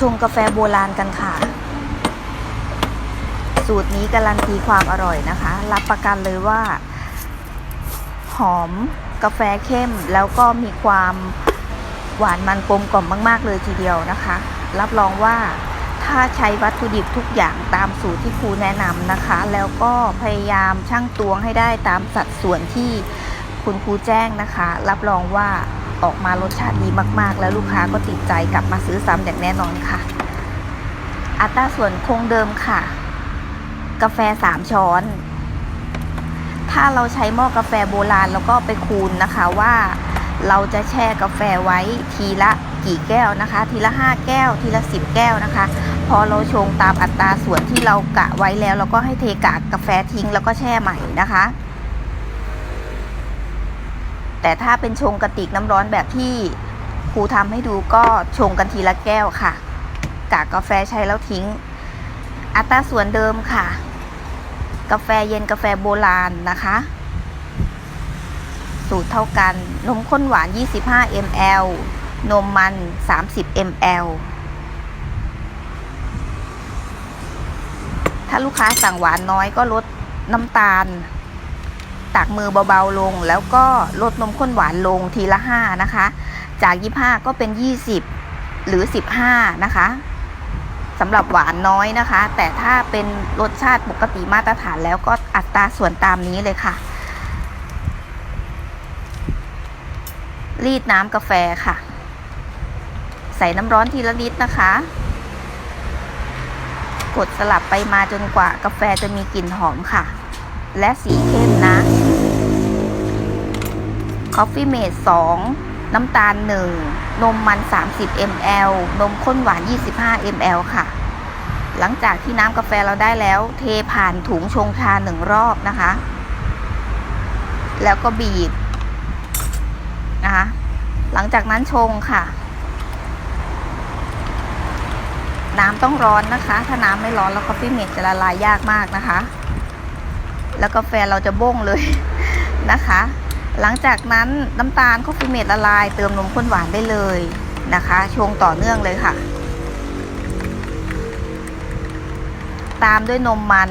ชงกาแฟโบราณกันค่ะ สูตรนี้การันตีความอร่อยนะคะ รับประกันเลยว่า หอมกาแฟเข้มแล้วก็มีความหวานมันกลมกล่อมมาก ๆ เลยทีเดียวนะคะ รับรองว่าถ้าใช้วัตถุดิบทุกอย่างตามสูตรที่ครูแนะนำนะคะ แล้วก็พยายามชั่งตวงให้ได้ตามสัดส่วนที่คุณครูแจ้งนะคะ รับรองว่า ออกมารสชาติดีมาก ๆ แล้วลูกค้าก็ติดใจกลับมาซื้อซ้ำอย่างแน่นอนค่ะ อัตราส่วนคงเดิมค่ะ กาแฟ 3 ช้อน ถ้าเราใช้หม้อกาแฟโบราณแล้วก็ไปคูณนะคะว่าเราจะแช่กาแฟไว้ทีละกี่แก้วนะคะ ทีละ 5 แก้ว ทีละ 10 แก้วนะคะ พอเราชงตามอัตราส่วนที่เรากะไว้แล้ว เราก็ให้เทกากกาแฟทิ้งแล้วก็แช่ใหม่นะคะ แต่ถ้าเป็นชงกระติกน้ำร้อนแบบที่ครูทำให้ดูก็ชงกันทีละแก้วค่ะ กากกาแฟใช้แล้วทิ้ง อัตราส่วนเดิมค่ะ กาแฟเย็นกาแฟโบราณนะคะ สูตรเท่ากัน นมข้นหวาน 25 ml นมมัน 30 ml ถ้าลูกค้าสั่งหวานน้อยก็ลดน้ำตาล ตักมือเบาๆลง แล้วก็ลดนมข้นหวานลงทีละ 5 นะคะ จาก 25 ก็เป็น 20 หรือ 15 นะคะสำหรับหวานน้อยนะคะ แต่ถ้าเป็นรสชาติปกติมาตรฐานแล้วก็อัตราส่วนตามนี้เลยค่ะ รีดน้ำกาแฟค่ะ ใส่น้ำร้อนทีละลิตรนะคะ กดสลับไปมาจนกว่ากาแฟจะมีกลิ่นหอมค่ะ และสีเข้มนะ Coffee Mate 2 น้ำตาล 1 นมมัน 30 ml นมข้นหวาน 25 ml ค่ะ หลังจากที่น้ำกาแฟเราได้แล้ว เทผ่านถุงชงชาหนึ่งรอบนะคะ แล้วก็บีบนะคะ หลังจากนั้นชงค่ะ น้ำต้องร้อนนะคะ ถ้าน้ำไม่ร้อนแล้ว Coffee Mate จะละลายยากมากนะคะ แล้วกาแฟเราจะบ้งเลยนะคะ หลังจากนั้นน้ำตาล Coffee Mate ละลาย เติมนมข้นหวานได้เลยนะคะชงต่อเนื่องเลยค่ะ ตามด้วยนมมัน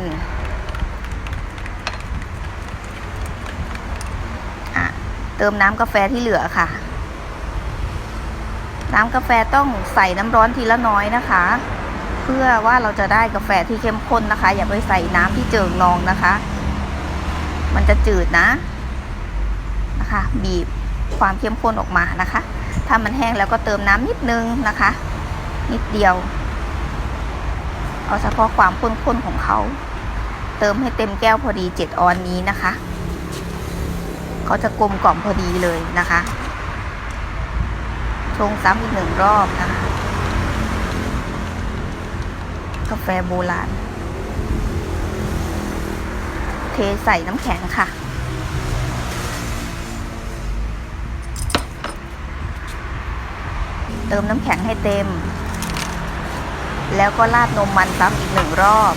เติมน้ำกาแฟที่เหลือค่ะ น้ำกาแฟต้องใส่น้ำร้อนทีละน้อยนะคะ เพื่อว่าเราจะได้กาแฟที่เข้มข้นนะคะ อย่าไปใส่น้ำที่เจิ่งนองนะคะ มันจะจืดนะนะคะ บีบความเข้มข้นออกมานะคะ ถ้ามันแห้งแล้วก็เติมน้ำนิดนึงนะคะ นิดเดียว เอาเฉพาะความข้นๆของเขา เติมให้เต็มแก้วพอดี7ออนนี้นะคะ เขาจะกลมกล่อมพอดีเลยนะคะชงซ้ำอีกหนึ่งรอบนะคะ กาแฟโบราณ เทใส่น้ำแข็งค่ะ เติมน้ำแข็งให้เต็ม แล้วก็ราดนมมันซ้ำอีกหนึ่งรอบ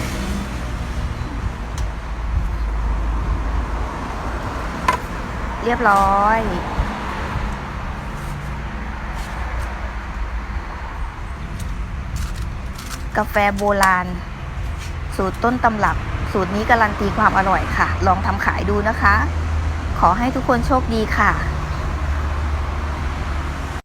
เรียบร้อย กาแฟโบราณ สูตรต้นตำรับ สูตรนี้การันตีความอร่อยค่ะ ลองทำขายดูนะคะ ขอให้ทุกคนโชคดีค่ะ